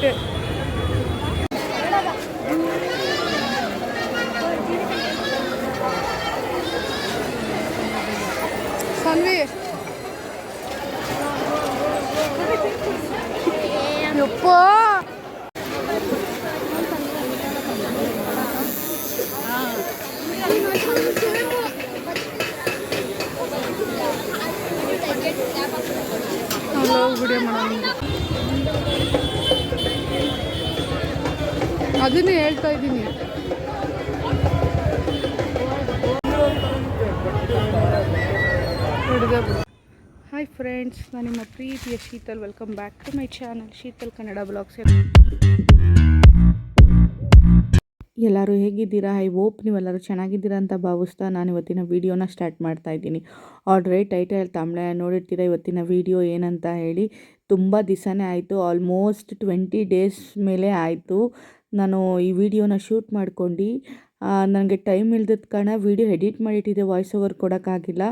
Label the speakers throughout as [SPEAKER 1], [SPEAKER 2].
[SPEAKER 1] ಅಷ್ಟೇ ಸಾನ್ವಿ ಯಪ್ಪ hello video ಮಾಡೋಣ ಅದನ್ನೇ ಹೇಳ್ತಾ ಇದ್ದೀನಿ. ಹಾಯ್ ಫ್ರೆಂಡ್ಸ್ ನಾನು ನಿಮ್ಮ ಪ್ರೀತಿಯ Sheetal. Welcome back to my channel Sheetal Kannada blogs ಎಲ್ಲರೂ ಹೇಗಿದ್ದೀರಾ? ಐ ಹೋಪ್ ನೀವೆಲ್ಲರೂ ಚೆನ್ನಾಗಿದ್ದೀರಾ ಅಂತ ಭಾವಿಸ್ತಾ ನಾನು ಇವತ್ತಿನ ವೀಡಿಯೋನ ಸ್ಟಾರ್ಟ್ ಮಾಡ್ತಾ ಇದ್ದೀನಿ. ಆಲ್ರೆಡಿ ಟೈಟಲ್ ತಮಿಳ ನೋಡಿರ್ತೀರ ಇವತ್ತಿನ ವೀಡಿಯೋ ಏನಂತ ಹೇಳಿ. ತುಂಬ ದಿವಸನೇ ಆಯಿತು ಆಲ್ಮೋಸ್ಟ್ ಟ್ವೆಂಟಿ ಡೇಸ್ ಮೇಲೆ ಆಯಿತು. ನಾನು ಈ ವಿಡಿಯೋನ ಶೂಟ್ ಮಾಡ್ಕೊಂಡು ನನಗೆ ಟೈಮ್ ಇಲ್ದಿದ್ದ ಕಾರಣ ವೀಡಿಯೋ ಎಡಿಟ್ ಮಾಡಿಟ್ಟಿದ್ದೆ, ವಾಯ್ಸ್ ಓವರ್ ಕೊಡೋಕ್ಕಾಗಿಲ್ಲ.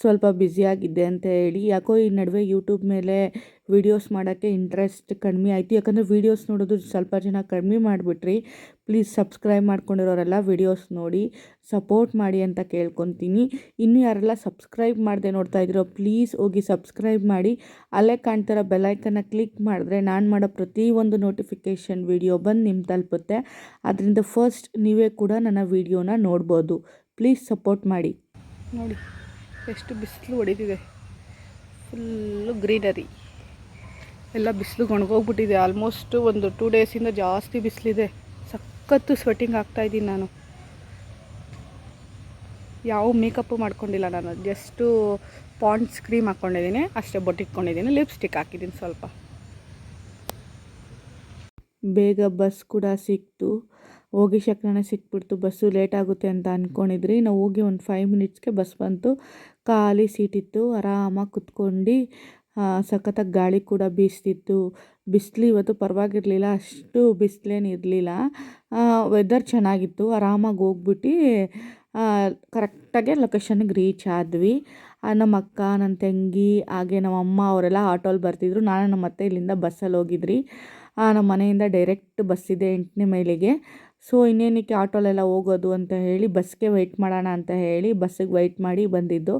[SPEAKER 1] ಸ್ವಲ್ಪ ಬ್ಯುಸಿಯಾಗಿದ್ದೆ ಅಂತ ಹೇಳಿ, ಯಾಕೋ ಈ ನಡುವೆ ಯೂಟ್ಯೂಬ್ ಮೇಲೆ ವೀಡಿಯೋಸ್ ಮಾಡೋಕ್ಕೆ ಇಂಟ್ರೆಸ್ಟ್ ಕಡಿಮೆ ಆಯಿತು. ಯಾಕಂದರೆ ವೀಡಿಯೋಸ್ ನೋಡೋದು ಸ್ವಲ್ಪ ಜನ ಕಡಿಮೆ ಮಾಡಿಬಿಟ್ರಿ. ಪ್ಲೀಸ್ ಸಬ್ಸ್ಕ್ರೈಬ್ ಮಾಡ್ಕೊಂಡಿರೋರೆಲ್ಲ ವೀಡಿಯೋಸ್ ನೋಡಿ ಸಪೋರ್ಟ್ ಮಾಡಿ ಅಂತ ಕೇಳ್ಕೊತೀನಿ. ಇನ್ನೂ ಯಾರೆಲ್ಲ ಸಬ್ಸ್ಕ್ರೈಬ್ ಮಾಡದೆ ನೋಡ್ತಾ ಇದ್ದೀರೋ ಪ್ಲೀಸ್ ಹೋಗಿ ಸಬ್ಸ್ಕ್ರೈಬ್ ಮಾಡಿ. ಅಲ್ಲೇ ಕಾಣ್ತಿರೋ ಬೆಲೈಕನ್ನ ಕ್ಲಿಕ್ ಮಾಡಿದ್ರೆ ನಾನು ಮಾಡೋ ಪ್ರತಿಯೊಂದು ನೋಟಿಫಿಕೇಷನ್ ವೀಡಿಯೋ ಬಂದು ನಿಮ್ಮ ತಲುಪುತ್ತೆ. ಅದರಿಂದ ಫಸ್ಟ್ ನೀವೇ ಕೂಡ ನನ್ನ ವೀಡಿಯೋನ ನೋಡ್ಬೋದು. ಪ್ಲೀಸ್ ಸಪೋರ್ಟ್ ಮಾಡಿ. ನೋಡಿ, ಎಷ್ಟು ಬಿಸಿಲು ಹೊಡಿತಿದೆ. ಫುಲ್ಲು ಗ್ರೀನರಿ ಎಲ್ಲ ಬಿಸಿಲು ಒಣಗೋಗ್ಬಿಟ್ಟಿದೆ. ಆಲ್ಮೋಸ್ಟ್ ಒಂದು ಟೂ ಡೇಸಿಂದ ಜಾಸ್ತಿ ಬಿಸಿಲಿದೆ. ಸಖತ್ತು ಸ್ವೆಟ್ಟಿಂಗ್ ಆಗ್ತಾಯಿದ್ದೀನಿ ನಾನು. ಯಾವ ಮೇಕಪ್ಪು ಮಾಡ್ಕೊಂಡಿಲ್ಲ ನಾನು. ಜಸ್ಟು ಪಾಂಡ್ಸ್ ಕ್ರೀಮ್ ಹಾಕ್ಕೊಂಡಿದ್ದೀನಿ ಅಷ್ಟೇ ಬೊಟ್ಟಿಟ್ಕೊಂಡಿದ್ದೀನಿ ಲಿಪ್ಸ್ಟಿಕ್ ಹಾಕಿದ್ದೀನಿ ಸ್ವಲ್ಪ. ಬೇಗ ಬಸ್ ಕೂಡ ಸಿಕ್ತು. ಹೋಗಿ ಶಕ್ರನ ಸಿಕ್ಬಿಡ್ತು. ಬಸ್ಸು ಲೇಟ್ ಆಗುತ್ತೆ ಅಂತ ಅಂದ್ಕೊಂಡಿದ್ರಿ ನಾವು ಹೋಗಿ ಒಂದು ಫೈವ್ ಮಿನಿಟ್ಸ್ಗೆ ಬಸ್ ಬಂತು. ಖಾಲಿ ಸೀಟಿತ್ತು ಆರಾಮಾಗಿ ಕುತ್ಕೊಂಡು ಸಖತ್ತಾಗಿ ಗಾಳಿ ಕೂಡ ಬೀಸ್ತಿತ್ತು. ಬಿಸಿಲು ಇವತ್ತು ಪರವಾಗಿರಲಿಲ್ಲ, ಅಷ್ಟು ಬಿಸಿಲೇನು ಇರಲಿಲ್ಲ. ವೆದರ್ ಚೆನ್ನಾಗಿತ್ತು, ಆರಾಮಾಗಿ ಹೋಗ್ಬಿಟ್ಟು ಕರೆಕ್ಟಾಗೆ ಲೊಕೇಶನ್ಗೆ ರೀಚ್ ಆದ್ವಿ. ನಮ್ಮ ಅಕ್ಕ ನನ್ನ ತಂಗಿ, ಹಾಗೆ ನಮ್ಮ ಅಮ್ಮ ಅವರೆಲ್ಲ ಆಟೋಲ್ಲಿ ಬರ್ತಿದ್ರು. ನಾನು ನಮ್ಮ ಅತ್ತೆ ಇಲ್ಲಿಂದ ಬಸ್ಸಲ್ಲಿ ಹೋಗಿದ್ರಿ. ನಮ್ಮ ಮನೆಯಿಂದ ಡೈರೆಕ್ಟ್ ಬಸ್ಸಿದೆ ಎಂಟನೇ ಮೈಲಿಗೆ ಸೊ ಇನ್ನೇನಕ್ಕೆ ಆಟೋಲೆಲ್ಲ ಹೋಗೋದು ಅಂತ ಹೇಳಿ ಬಸ್ಗೆ ವೆಯ್ಟ್ ಮಾಡೋಣ ಅಂತ ಹೇಳಿ ಬಸ್ಸಿಗೆ ವೆಯ್ಟ್ ಮಾಡಿ ಬಂದಿದ್ದು.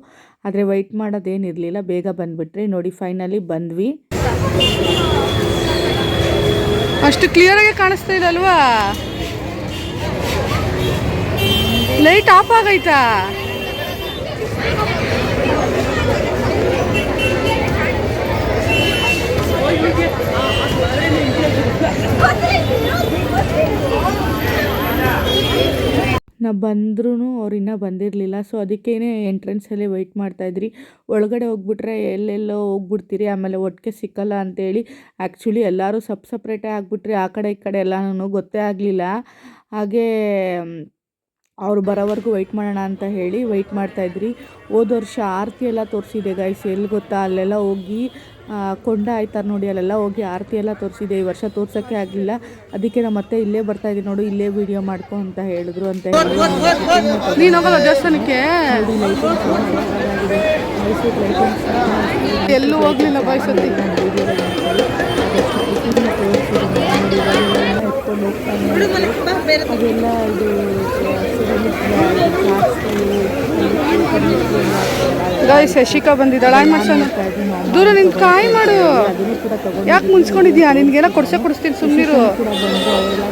[SPEAKER 1] ಆದರೆ ವೆಯ್ಟ್ ಮಾಡೋದೇನಿರಲಿಲ್ಲ ಬೇಗ ಬಂದುಬಿಟ್ರಿ. ನೋಡಿ ಫೈನಲಿ ಬಂದ್ವಿ. ಅಷ್ಟು ಕ್ಲಿಯರಾಗಿ ಕಾಣಿಸ್ತಾ ಇದಲ್ವಾ ಅಲ್ವಾ? ಲೈಟ್ ಆಫ್ ಆಗೈತಾ? ನಾ ಬಂದ್ರೂ ಅವ್ರು ಇನ್ನೂ ಬಂದಿರಲಿಲ್ಲ. ಸೊ ಅದಕ್ಕೇ ಎಂಟ್ರೆನ್ಸಲ್ಲೇ ವೆಯ್ಟ್ ಮಾಡ್ತಾಯಿದ್ರಿ ಒಳಗಡೆ ಹೋಗ್ಬಿಟ್ರೆ ಎಲ್ಲೆಲ್ಲೋ ಹೋಗ್ಬಿಡ್ತೀರಿ. ಆಮೇಲೆ ಒಟ್ಟಿಗೆ ಸಿಕ್ಕಲ್ಲ ಅಂತೇಳಿ ಆ್ಯಕ್ಚುಲಿ ಎಲ್ಲರೂ ಸಪ್ ಸಪ್ರೇಟೇ ಆಗಿಬಿಟ್ರಿ. ಆ ಕಡೆ ಈ ಕಡೆ ಎಲ್ಲನೂ ಗೊತ್ತೇ ಆಗಲಿಲ್ಲ. ಹಾಗೇ, ಅವ್ರು ಬರೋವರೆಗೂ ವೆಯ್ಟ್ ಮಾಡೋಣ ಅಂತ ಹೇಳಿ ವೆಯ್ಟ್ ಮಾಡ್ತಾಯಿದ್ರಿ ಹೋದ ವರ್ಷ ಆರತಿ ಎಲ್ಲ ತೋರಿಸಿದೆ ಗಾಯ್ಸ್ ಎಲ್ಲಿ ಗೊತ್ತಾ? ಅಲ್ಲೆಲ್ಲ ಹೋಗಿ ಕೊಂಡ ಆಯ್ತಾರೆ ನೋಡಿ ಅಲ್ಲೆಲ್ಲ ಹೋಗಿ ಆರತಿ ಎಲ್ಲ ತೋರಿಸಿದೆ. ಈ ವರ್ಷ ತೋರ್ಸೋಕ್ಕೆ ಆಗಲಿಲ್ಲ. ಅದಕ್ಕೆ ನಮ್ಮ ಮತ್ತೆ ಇಲ್ಲೇ ಬರ್ತಾ ಇದ್ದೀನಿ ನೋಡು ಇಲ್ಲೇ ವಿಡಿಯೋ ಮಾಡ್ಕೊ ಅಂತ ಹೇಳಿದ್ರು ಅಂತ ದೇವಸ್ಥಾನಕ್ಕೆ? ಎಲ್ಲೂ ಹೋಗ್ಲಿಲ್ಲ ಬಾಯ್ಸತಿ ಎತ್ಕೊಂಡು ಹೋಗ್ತಾನೆ ಅದೆಲ್ಲ ಇದು ಶಶಿಕಾ ಬಂದಿದ್ದಾಳೆ. ಆಯ್ ಮಾಡ್ಸೋಣ ದೂರ ನಿಂತು ಕಾಯಿ ಮಾಡು. ಯಾಕೆ ಮುನ್ಸ್ಕೊಂಡಿದ್ಯಾ? ನಿನ್ಗೆಲ್ಲ ಕೊಡ್ಸೆ ಕೊಡಿಸ್ತೀನಿ ಸುಮ್ಮನಿರು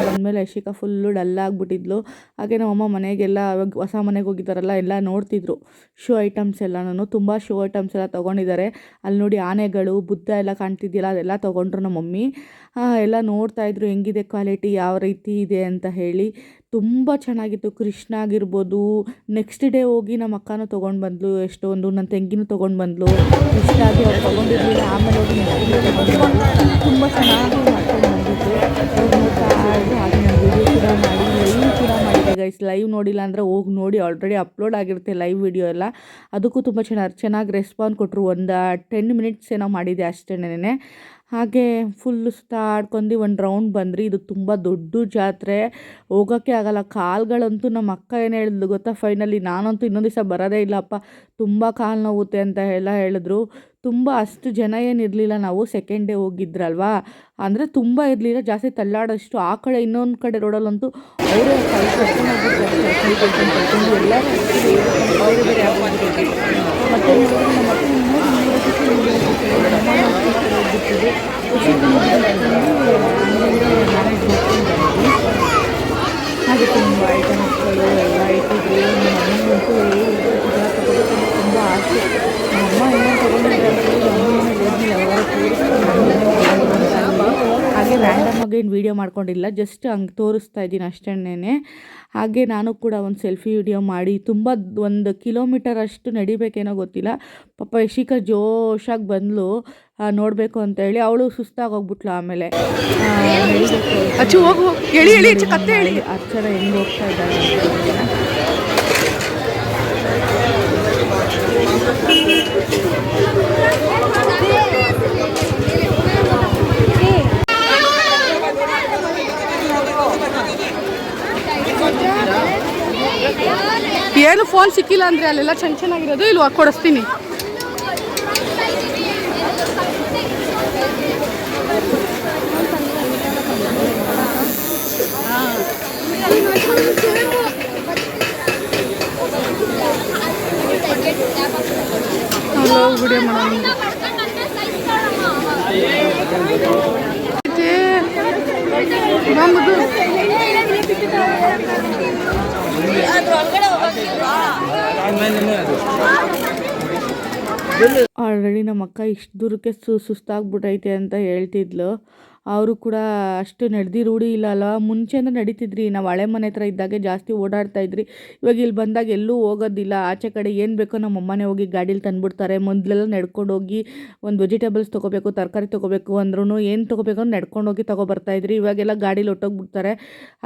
[SPEAKER 1] ಬಂದಮೇಲೆ ಯಶಿಕಾ ಫುಲ್ಲು ಡಲ್ ಆಗಿಬಿಟ್ಟಿದ್ಲು. ಹಾಗೆ ನಮ್ಮಮ್ಮ ಮನೆಗೆಲ್ಲ ಹೊಸ ಮನೆಗೆ ಹೋಗಿದ್ದಾರಲ್ಲ ಎಲ್ಲ ನೋಡ್ತಿದ್ರು. ಶೋ ಐಟಮ್ಸ್ ಎಲ್ಲ ನಾನು ತುಂಬ ಶೋ ಐಟಮ್ಸ್ ಎಲ್ಲ ತಗೊಂಡಿದ್ದಾರೆ. ಅಲ್ಲಿ ನೋಡಿ ಆನೆಗಳು ಬುದ್ಧ ಎಲ್ಲ ಕಾಣ್ತಿದ್ಯಲ್ಲ ಅದೆಲ್ಲ ತೊಗೊಂಡ್ರು ನಮ್ಮ ಮಮ್ಮಿ. ಎಲ್ಲ ನೋಡ್ತಾಯಿದ್ರು ಹೆಂಗಿದೆ ಕ್ವಾಲಿಟಿ, ಯಾವ ರೀತಿ ಇದೆ ಅಂತ ಹೇಳಿ. ತುಂಬ ಚೆನ್ನಾಗಿತ್ತು. ಕೃಷ್ಣ ಆಗಿರ್ಬೋದು ನೆಕ್ಸ್ಟ್ ಡೇ ಹೋಗಿ ನಮ್ಮ ಅಕ್ಕನೂ ತೊಗೊಂಡು ಬಂದ್ಲು, ಎಷ್ಟೊಂದು ನನ್ನ ತಂಗಿನೂ ತೊಗೊಂಡು ಬಂದ್ಲು. ಇಷ್ಟ ಆಗಿ ಅವ್ರು ತೊಗೊಂಡಿರಲಿಲ್ಲ ಆಮೇಲೆ ಹೋಗಿ ತುಂಬ ಚೆನ್ನಾಗಿ ಮಾಡ್ಕೊಂಡು ಬಂದಿದ್ದು. ಹಾಗೆ ನಾನು ವಿಡಿಯೋ ಕೂಡ ಗೈಸ್ ಲೈವ್ ನೋಡಿಲ್ಲ ಅಂದರೆ ಹೋಗಿ ನೋಡಿ ಆಲ್ರೆಡಿ ಅಪ್ಲೋಡ್ ಆಗಿರುತ್ತೆ ಲೈವ್ ವಿಡಿಯೋ ಎಲ್ಲ. ಅದಕ್ಕೂ ತುಂಬ ಚೆನ್ನಾಗಿ ಚೆನ್ನಾಗಿ ರೆಸ್ಪಾನ್ಸ್ ಕೊಟ್ಟರು ಒಂದು ಟೆನ್ ಮಿನಿಟ್ಸ್ ಏನೋ ಮಾಡಿದೆ ಅಷ್ಟೇನೇ ಹಾಗೆ ಫುಲ್ ಸುತ್ತ ಆಡ್ಕೊಂಡು ಒಂದು ರೌಂಡ್ ಬಂದ್ರಿ. ಇದು ತುಂಬ ದೊಡ್ಡ ಜಾತ್ರೆ. ಹೋಗೋಕ್ಕೆ ಆಗಲ್ಲ. ಕಾಲುಗಳಂತೂ ನಮ್ಮ ಅಕ್ಕ ಏನು ಹೇಳಿದ್ಲು ಗೊತ್ತಾ? ಫೈನಲಿ ನಾನಂತೂ ಇನ್ನೊಂದು ದಿವಸ ಬರೋದೇ ಇಲ್ಲಪ್ಪ. ತುಂಬ ಕಾಲು ನೋವುತ್ತೆ ಅಂತ ಎಲ್ಲ ಹೇಳಿದ್ರು. ತುಂಬ ಅಷ್ಟು ಜನ ಏನಿರಲಿಲ್ಲ, ನಾವು ಸೆಕೆಂಡ್ ಡೇ ಹೋಗಿದ್ರಲ್ವಾ? ಅಂದರೆ ತುಂಬ ಇರಲಿಲ್ಲ, ಜಾಸ್ತಿ ತಳ್ಳಾಡೋಷ್ಟು ಆ ಕಡೆ ಇನ್ನೊಂದು ಕಡೆ ರೋಡಲ್ಲಂತೂ ಅವರೇ ಹಾಗೆ ತುಂಬ ಐಟಮ್ಸ್ಗಳು ಎಲ್ಲ ಇಟ್ಟಿದ್ರು. ತುಂಬ ಆಸೆ ನಮ್ಮ ಅಮ್ಮ ಏನೋ ತಗೊಂಡಿದ್ರೆ ಅಂತ ಹೇಳಿ ನಮ್ಮ ಅಮ್ಮನ ಹೋದ್ಮೇಲೆ ಯಾವಾಗ ಹಾಗೆ ರ್ಯಾಂಡಮ್ ಆಗಿ ಏನು ವೀಡಿಯೋ ಮಾಡ್ಕೊಂಡಿಲ್ಲ ಜಸ್ಟ್ ಹಂಗೆ ತೋರಿಸ್ತಾ ಇದ್ದೀನಿ ಅಷ್ಟೇನೆ ಹಾಗೆ ನಾನು ಕೂಡ ಒಂದು ಸೆಲ್ಫಿ ವೀಡಿಯೋ ಮಾಡಿ ತುಂಬ ಒಂದು ಕಿಲೋಮೀಟರ್ ಅಷ್ಟು ನಡಿಬೇಕೇನೋ ಗೊತ್ತಿಲ್ಲ. ಪಾಪ ಯಶಿಕಾ ಜೋಶಾಗಿ ಬಂದಲು ನೋಡಬೇಕು ಅಂತ ಹೇಳಿ ಅವಳು ಸುಸ್ತಾಗಿ ಹೋಗ್ಬಿಟ್ಲು ಆಮೇಲೆ. ಆ, ನಡಿಬೇಕು
[SPEAKER 2] ಅಚ್ಚು ಹೋಗು
[SPEAKER 1] ಅಕ್ಷರ ಹೋಗ್ತಾ ಇದ್ದಾರೆ ಅಂತ
[SPEAKER 2] ಏನು ಫೋನ್ ಸಿಕ್ಕಿಲ್ಲ ಅಂದ್ರೆ ಅಲ್ಲೆಲ್ಲ ಚೆನ್ನ ಚೆನ್ನಾಗಿರೋದು? ಇಲ್ಲಿ ಕೊಡಿಸ್ತೀನಿ. ವಿಡಿಯೋ ಮಾಡೋಣ
[SPEAKER 1] ಆಲ್ರೆಡಿ ನಮ್ಮ ಅಕ್ಕ ಇಷ್ಟು ದೂರಕ್ಕೆ ಸು ಸುಸ್ತಾಗ್ಬಿಟ್ಟೈತೆ ಅಂತ ಹೇಳ್ತಿದ್ಲು. ಅವರು ಕೂಡ ಅಷ್ಟು ನಡೆದಿ ರೂಢಿ ಇಲ್ಲ ಅಲ್ಲ ಅಂದರೆ ನಡೀತಿದ್ರಿ. ನಾವು ಹಳೆ ಮನೆ ಹತ್ರ ಇದ್ದಾಗೆ ಜಾಸ್ತಿ ಓಡಾಡ್ತಾ ಇದ್ರಿ. ಇವಾಗ ಇಲ್ಲಿ ಬಂದಾಗ ಎಲ್ಲೂ ಹೋಗೋದಿಲ್ಲ. ಆಚೆ ಕಡೆ ಏನು ಬೇಕೋ ನಮ್ಮ ಅಮ್ಮನೇ ಹೋಗಿ ಗಾಡೀಲಿ ತಂದುಬಿಡ್ತಾರೆ. ಮೊದಲೆಲ್ಲ ನಡ್ಕೊಂಡು ಹೋಗಿ ಒಂದು ವೆಜಿಟೇಬಲ್ಸ್ ತೊಗೋಬೇಕು, ತರಕಾರಿ ತೊಗೋಬೇಕು ಅಂದ್ರೂ ಏನು ತೊಗೋಬೇಕು ಅಂದ್ರೆ ನಡ್ಕೊಂಡು ಹೋಗಿ ಇದ್ರಿ. ಇವಾಗೆಲ್ಲ ಗಾಡೀಲಿ ಹೊಟ್ಟೋಗ್ಬಿಡ್ತಾರೆ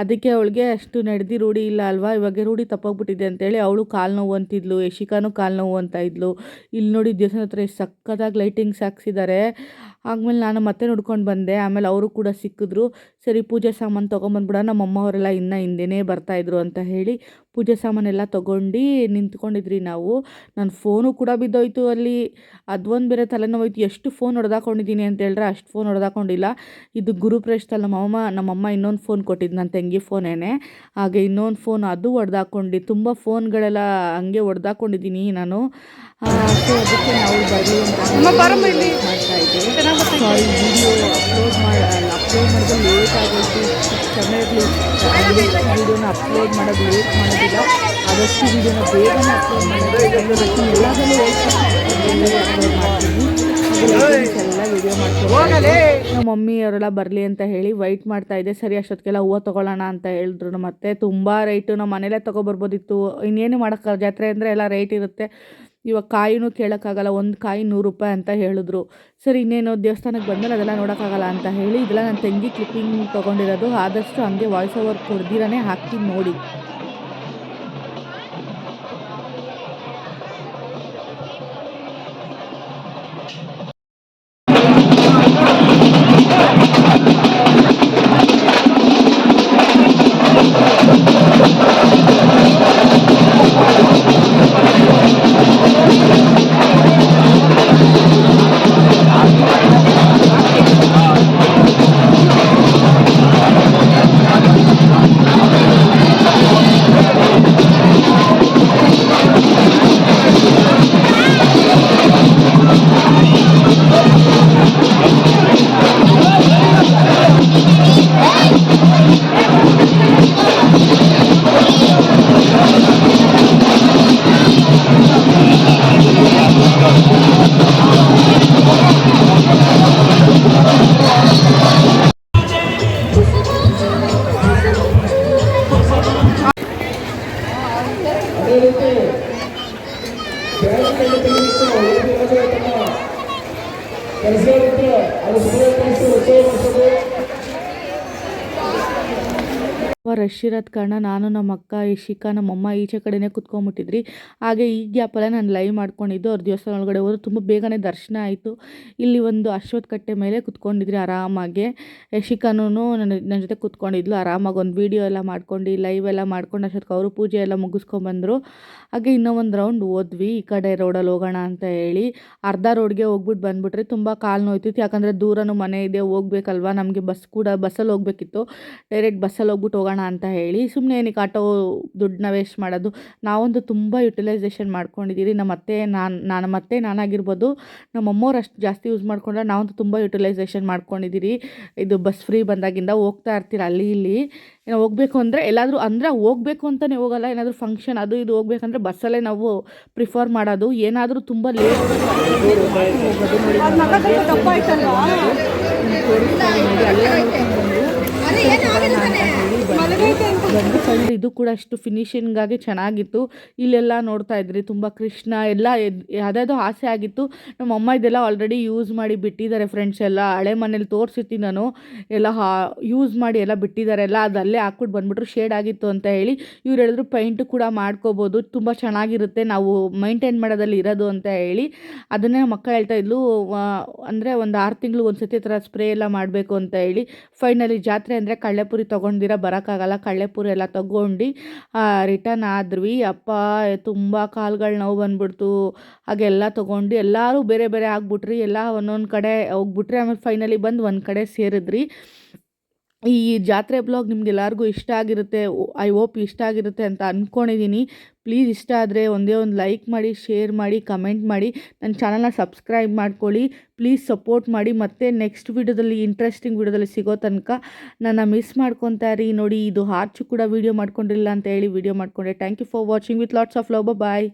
[SPEAKER 1] ಅದಕ್ಕೆ ಅವಳಿಗೆ ಅಷ್ಟು ನಡೆದಿ ರೂಢಿ ಇಲ್ಲ ಅಲ್ವಾ? ಇವಾಗ ರೂಢಿ ತಪ್ಪೋಗ್ಬಿಟ್ಟಿದೆ ಅಂತೇಳಿ ಅವಳು ಕಾಲು ನೋವು ಅಂತಿದ್ಲು, ಯಶಿಕಾನು ಕಾಲು ನೋವು ಅಂತ ಇದ್ಲು. ಇಲ್ಲಿ ನೋಡಿ ದೇವಸ್ಥಾನ ಹತ್ರ ಸಕ್ಕತ್ತಾಗಿ ಲೈಟಿಂಗ್ಸ್ ಹಾಕ್ಸಿದ್ದಾರೆ ಆಮೇಲೆ ನಾನು ಮತ್ತೆ ನೋಡ್ಕೊಂಡು ಬಂದೆ. ಆಮೇಲೆ ಅವರು ಕೂಡ ಸಿಕ್ಕಿದ್ರು. ಸರಿ ಪೂಜೆ ಸಾಮಾನು ತೊಗೊಂಬಂದ್ಬಿಡ ನಮ್ಮ ಅಮ್ಮವರೆಲ್ಲ ಇನ್ನೂ ಹಿಂದೆನೇ ಬರ್ತಾಯಿದ್ರು ಅಂತ ಹೇಳಿ ಪೂಜೆ ಸಾಮಾನೆಲ್ಲ ತೊಗೊಂಡು ನಿಂತ್ಕೊಂಡಿದ್ರಿ ನಾವು. ನನ್ನ ಫೋನು ಕೂಡ ಬಿದ್ದೋಯ್ತು ಅಲ್ಲಿ. ಅದೊಂದು ಬೇರೆ ತಲೆನೋವಾಯ್ತು ಎಷ್ಟು ಫೋನ್ ಹೊಡೆದಾಕೊಂಡಿದ್ದೀನಿ ಅಂತ ಹೇಳಿದ್ರೆ ಅಷ್ಟು ಫೋನ್ ಹೊಡೆದಾಕೊಂಡಿಲ್ಲ. ಇದು ಗುರುಪ್ರೇಷ್ಠದಲ್ಲಿ ನಮ್ಮಮ್ಮ ನಮ್ಮಮ್ಮ ಇನ್ನೊಂದು ಫೋನ್ ಕೊಟ್ಟಿದ್ದು ನನ್ನ ತಂಗಿ ಫೋನೇನೆ. ಹಾಗೆ ಇನ್ನೊಂದು ಫೋನ್ ಅದು ಹೊಡೆದಾಕೊಂಡು ತುಂಬ ಫೋನ್ಗಳೆಲ್ಲ ಹಂಗೆ ಹೊಡೆದಾಕೊಂಡಿದ್ದೀನಿ ನಾನು. ಸೊ ಅದಕ್ಕೆ ನಾವು ಬರಲಿ ಅಂತ ಸಾರಿ ವಿಡಿಯೋ ಅಪ್ಲೋಡ್ ಮಾಡಿ ಅಪ್ಲೋಡ್ ಮಾಡೋದು ಲೇಟ್ ಆಗೋದು ಇರಲಿ ವಿಡಿಯೋನ ಅಪ್ಲೋಡ್ ಮಾಡೋದು ಲೇಟ್ ಮಾಡೋದಿಲ್ಲ. ಆದಷ್ಟು ವಿಡಿಯೋನ ಬೇಗನೆ ಅಪ್ಲೋಡ್ ಮಾಡೋದು ಎಲ್ಲದನ್ನು ಅಪ್ಲೋಡ್ ಮಾಡ್ತೀನಿ ಎಲ್ಲ ವಿಡಿಯೋ ಮಾಡ್ತೀನಿ ನಮ್ಮ ಮಮ್ಮಿ ಅವರೆಲ್ಲ ಬರಲಿ ಅಂತ ಹೇಳಿ ವೈಟ್ ಮಾಡ್ತಾ ಇದೆ. ಸರಿ ಅಷ್ಟೊತ್ತಿಗೆಲ್ಲ ಹೂವು ತೊಗೊಳ್ಳೋಣ ಅಂತ ಹೇಳಿದ್ರು. ಮತ್ತೆ ತುಂಬ ರೈಟು ನಮ್ಮ ಮನೇಲೇ ತೊಗೊಬರ್ಬೋದಿತ್ತು. ಇನ್ನೇನು ಮಾಡೋಕ್ಕೆ ಜಾತ್ರೆ ಅಂದರೆ ಎಲ್ಲ ರೇಟ್ ಇರುತ್ತೆ. ಇವಾಗ ಕಾಯಿನೂ ಕೇಳೋಕ್ಕಾಗಲ್ಲ, ಒಂದು ಕಾಯಿ ನೂರು ರೂಪಾಯಿ ಅಂತ ಹೇಳಿದ್ರು. ಸರಿ, ಇನ್ನೇನು ದೇವಸ್ಥಾನಕ್ಕೆ ಬಂದಮೇಲೆ ಅದೆಲ್ಲ ನೋಡೋಕ್ಕಾಗಲ್ಲ ಅಂತ ಹೇಳಿ, ಇದೆಲ್ಲ ನನ್ನ ತಂಗಿ ಕ್ಲಿಪ್ಪಿಂಗ್ ತೊಗೊಂಡಿರೋದು, ಆದಷ್ಟು ಹಂಗೆ ವಾಯ್ಸ್ ಓವರ್ ಕೊಡ್ದಿರನೇ ಹಾಕಿ ನೋಡಿ.
[SPEAKER 3] ಕೆಲಸ ಇರುತ್ತೆ ಅದು ಸಮಯ
[SPEAKER 1] ರಶ್ ಇರೋದ್ ಕಾರಣ, ನಾನು ನಮ್ಮ ಅಕ್ಕ ಇಶಿಕಾ ನಮ್ಮಮ್ಮ ಈಚೆ ಕಡೆನೇ ಕುತ್ಕೊಂಡ್ಬಿಟ್ಟಿದ್ರಿ. ಹಾಗೆ ಈ ಗ್ಯಾಪಲ್ಲೇ ನಾನು ಲೈವ್ ಮಾಡ್ಕೊಂಡಿದ್ದು. ಅವ್ರ ದೇವಸ್ಥಾನ ಒಳಗಡೆ ಹೋದ್ರೆ ತುಂಬ ಬೇಗನೆ ದರ್ಶನ ಆಯಿತು. ಇಲ್ಲಿ ಒಂದು ಅಶ್ವತ್ ಕಟ್ಟೆ ಮೇಲೆ ಕುತ್ಕೊಂಡಿದ್ರಿ ಆರಾಮಾಗೆ. ಯಶಿಕಾನೂ ನನ್ನ ನನ್ನ ಜೊತೆ ಕುತ್ಕೊಂಡಿದ್ಲು. ಆರಾಮಾಗಿ ಒಂದು ವೀಡಿಯೋ ಎಲ್ಲ ಮಾಡ್ಕೊಂಡು ಲೈವ್ ಎಲ್ಲ ಮಾಡ್ಕೊಂಡು ಅಷ್ಟೊತ್ತಿಗೆ ಅವರು ಪೂಜೆ ಎಲ್ಲ ಮುಗಿಸ್ಕೊಂಬಂದರು. ಹಾಗೆ ಇನ್ನೂ ಒಂದು ರೌಂಡ್ ಹೋದ್ವಿ. ಈ ಕಡೆ ರೋಡಲ್ಲಿ ಹೋಗೋಣ ಅಂತ ಹೇಳಿ. ಅರ್ಧ ರೋಡ್ಗೆ ಹೋಗ್ಬಿಟ್ಟು ಬಂದುಬಿಟ್ರೆ ತುಂಬ ಕಾಲು ನೋಯ್ತಿತ್ತು. ಯಾಕಂದರೆ ದೂರನೂ ಮನೆ ಇದೆ, ಹೋಗ್ಬೇಕಲ್ವಾ? ನಮಗೆ ಬಸ್ ಕೂಡ, ಬಸ್ಸಲ್ಲಿ ಹೋಗ್ಬೇಕಿತ್ತು. ಡೈರೆಕ್ಟ್ ಬಸ್ಸಲ್ಲಿ ಹೋಗ್ಬಿಟ್ಟು ಹೋಗೋಣ ಅಂತ ಹೇಳಿ ಸುಮ್ಮನೆ ಏನಕ್ಕೆ ಆಟೋ ದುಡ್ಡನ್ನ ವೇಸ್ಟ್ ಮಾಡೋದು. ನಾವಂತೂ ತುಂಬ ಯುಟಿಲೈಸೇಷನ್ ಮಾಡ್ಕೊಂಡಿದ್ದೀರಿ. ನಮ್ಮ ಅತ್ತೆ ನಾನು ನಾನು ಅತ್ತೆ ನಾನಾಗಿರ್ಬೋದು. ನಮ್ಮ ಅಮ್ಮವ್ರು ಅಷ್ಟು ಜಾಸ್ತಿ ಯೂಸ್ ಮಾಡ್ಕೊಂಡ್ರೆ ನಾವಂತೂ ತುಂಬ ಯುಟಿಲೈಸೇಷನ್ ಮಾಡ್ಕೊಂಡಿದ್ದೀರಿ. ಇದು ಬಸ್ ಫ್ರೀ ಬಂದಾಗಿಂದ ಹೋಗ್ತಾ ಇರ್ತೀರ? ಅಲ್ಲಿ ಇಲ್ಲಿ. ಏನೋ ಹೋಗಬೇಕು ಅಂದರೆ ಎಲ್ಲಾದರೂ ಅಂದರೆ ಹೋಗಬೇಕು ಅಂತಲೇ ಹೋಗಲ್ಲ. ಏನಾದರೂ ಫಂಕ್ಷನ್ ಅದು ಇದು ಹೋಗ್ಬೇಕಂದ್ರೆ ಬಸ್ಸಲ್ಲೇ ನಾವು ಪ್ರಿಫರ್ ಮಾಡೋದು. ಏನಾದರೂ ತುಂಬ ಲೇಟ್ ಹೋಗೋದು ನೋಡಿ
[SPEAKER 2] ಅದ್ ಮಗ ಸ್ವಲ್ಪ ದಪ್ಪ ಆಯ್ತಲ್ವಾ ಮಲಗೈತೆ ಅಂತ
[SPEAKER 1] ಒಂದು ಸೈಡ್ ಇದು ಕೂಡ ಅಷ್ಟು ಫಿನಿಷಿಂಗಾಗಿ ಚೆನ್ನಾಗಿತ್ತು. ಇಲ್ಲೆಲ್ಲ ನೋಡ್ತಾ ಇದ್ರಿ, ತುಂಬ ಕೃಷ್ಣ ಎಲ್ಲ ಯಾವುದಾದ್ರು ಆಸೆ ಆಗಿತ್ತು. ನಮ್ಮ ಅಮ್ಮ ಇದೆಲ್ಲ ಆಲ್ರೆಡಿ ಯೂಸ್ ಮಾಡಿ ಬಿಟ್ಟಿದ್ದಾರೆ ಫ್ರೆಂಡ್ಸ್ ಎಲ್ಲ. ಹಳೆ ಮನೇಲಿ ತೋರಿಸಿರ್ತೀನಿ ನಾನು. ಎಲ್ಲ ಯೂಸ್ ಮಾಡಿ ಎಲ್ಲ ಬಿಟ್ಟಿದ್ದಾರೆ. ಎಲ್ಲ ಅದಲ್ಲೇ ಹಾಕ್ಬಿಟ್ಟು ಬಂದ್ಬಿಟ್ರು ಶೇಡ್ ಆಗಿತ್ತು ಅಂತ ಹೇಳಿ ಇವ್ರು ಹೇಳಿದ್ರು ಪೈಂಟ್ ಕೂಡ ಮಾಡ್ಕೋಬೋದು, ತುಂಬ ಚೆನ್ನಾಗಿರುತ್ತೆ, ನಾವು ಮೈಂಟೈನ್ ಮಾಡೋದಲ್ಲಿ ಇರೋದು ಅಂತ ಹೇಳಿ. ಅದನ್ನೇ ಅಕ್ಕ ಹೇಳ್ತಾ ಇದ್ಲು ಅಂದರೆ ಒಂದು ಆರು ತಿಂಗಳು ಒಂದು ಸತಿ ಥರ ಸ್ಪ್ರೇ ಎಲ್ಲ ಮಾಡಬೇಕು ಅಂತ ಹೇಳಿ. ಫೈನಲಿ ಜಾತ್ರೆ ಅಂದರೆ ಕಳ್ಳೆಪುರಿ ತೊಗೊಂಡಿರ, ಬರೋಕ್ಕಾಗಲ್ಲ. ಕಳ್ಳೆಪುರಿ ಎಲ್ಲ ತೊಗೊಂಡು ರಿಟರ್ನ್ ಆದ್ವಿ ಅಪ್ಪ, ತುಂಬ ಕಾಲ್ಗಳು ನೋವು ಬಂದ್ಬಿಡ್ತು. ಹಾಗೆಲ್ಲ ತೊಗೊಂಡು ಎಲ್ಲರೂ ಬೇರೆ ಬೇರೆ ಆಗ್ಬಿಟ್ರಿ. ಎಲ್ಲ ಒಂದೊಂದು ಕಡೆ ಹೋಗ್ಬಿಟ್ರಿ ಆಮೇಲೆ ಫೈನಲಿ ಬಂದು ಒಂದು ಕಡೆ ಸೇರಿದ್ರಿ. ಈ ಜಾತ್ರೆ ಬ್ಲಾಗ್ ನಿಮ್ಗೆಲ್ಲರಿಗೂ ಇಷ್ಟ ಆಗಿರುತ್ತೆ ಐ ಹೋಪ್ ಇಷ್ಟ ಆಗಿರುತ್ತೆ ಅಂತ ಅಂದ್ಕೊಂಡಿದ್ದೀನಿ ಪ್ಲೀಸ್ ಇಷ್ಟ ಆದರೆ ಒಂದೇ ಒಂದು ಲೈಕ್ ಮಾಡಿ, ಶೇರ್ ಮಾಡಿ, ಕಮೆಂಟ್ ಮಾಡಿ, ನನ್ನ ಚಾನಲ್ನ ಸಬ್ಸ್ಕ್ರೈಬ್ ಮಾಡ್ಕೊಳ್ಳಿ. ಪ್ಲೀಸ್ ಸಪೋರ್ಟ್ ಮಾಡಿ. ಮತ್ತೆ ನೆಕ್ಸ್ಟ್ ವೀಡಿಯೋದಲ್ಲಿ, ಇಂಟ್ರೆಸ್ಟಿಂಗ್ ವೀಡಿಯೋದಲ್ಲಿ ಸಿಗೋ ತನಕ ನನ್ನ ಮಿಸ್ ಮಾಡ್ಕೊತಾ ಇರಿ. ನೋಡಿ, ಇದು ಹಾರ್ಚು ಕೂಡ ವೀಡಿಯೋ ಮಾಡ್ಕೊಂಡಿಲ್ಲ ಅಂತ ಹೇಳಿ ವೀಡಿಯೋ ಮಾಡ್ಕೊಂಡೆ. Thank you for watching with lots of love. Bye.